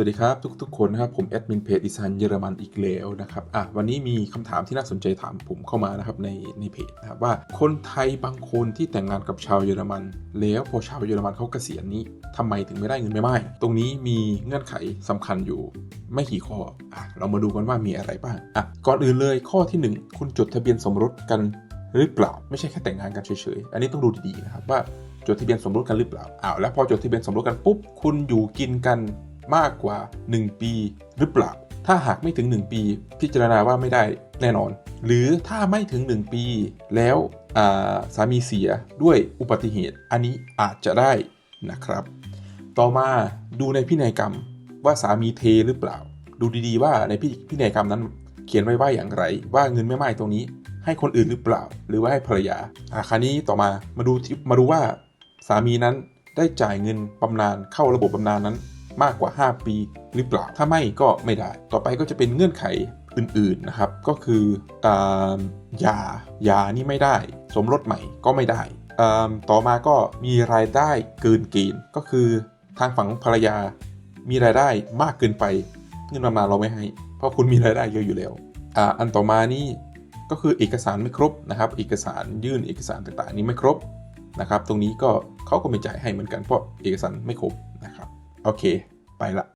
วัสดีครับ ทุกๆคนนะครับผมแอดมินเพจอีสานเยอรมันอีกแล้วนะครับอะวันนี้มีคำถามที่น่าสนใจถามผมเข้ามานะครับในในเพจนะครับว่าคนไทยบางคนที่แต่งงานกับชาวเยอรมัน แล้วพอชาวเยอรมันเขาเกษียณนี้ทำไมถึงไม่ได้เงินไม่ไม่ตรงนี้มีเงื่อนไขสำคัญอยู่ไม่กี่ข้ออะเรามาดูกันว่ามีอะไรบ้างอะก่อนอื่นเลยข้อที่หนึ่งคุณจดทะเบียนสมรสกันหรือเปล่าไม่ใช่แค่แต่งงานกันเฉยๆอันนี้ต้องดูดีๆนะครับว่าจดทะเบียนสมรสกันหรือเปล่าอ้าวแล้วพอจดทะเบียนสมรสกันปุ๊บคุณอยู่กินกัน มากกว่า 1 ปีหรือเปล่า ถ้าหากไม่ถึง 1 ปี พิจารณาว่าไม่ได้แน่นอน หรือถ้าไม่ถึง 1 ปี แล้วาสามีเสียด้วยอุบัติเหตุ อันนี้อาจจะได้นะครับ ต่อมาดูในพินัยกรรมว่าสามีเทหรือเปล่า ดูดีๆว่าในพิพินัยกรรมนั้น เขียนไว้ว่าอย่างไร ว่าเงินแม่ไม้ตรงนี้ ให้คนอื่นหรือเปล่า หรือว่าให้ภรรยาอาคานี้ต่อมามาดูมาดูว่าสามีนั้นได้จ่ายเงินบำนาญเข้าระบบบำนาญนั้น มากกว่า 5 ปีหรือเปล่า ถ้าไม่ก็ไม่ได้ ต่อไปก็จะเป็นเงื่อนไขอื่นๆนะครับ ก็คืออยายานี่ไม่ได้ สมรสใหม่ก็ไม่ได้ ต่อมาก็มีรายได้เกินเกณฑ์ก็คือทางฝั่งภรรยา มีรายได้มากเกินไปเงินบำนาญเราไม่ให้ เพราะคุณมีรายได้เยอะอยู่แล้วออันต่อมานี่ก็คือเอกสารไม่ครบนะครับ เอกสารยื่นเอกสารต่างๆ นี้ไม่ครบนะครับ ตรงนี้ก็เขาก็ไม่จ่ายให้เหมือนกันเพราะเอกสารไม่ครบนะครับ โอเค ไปละ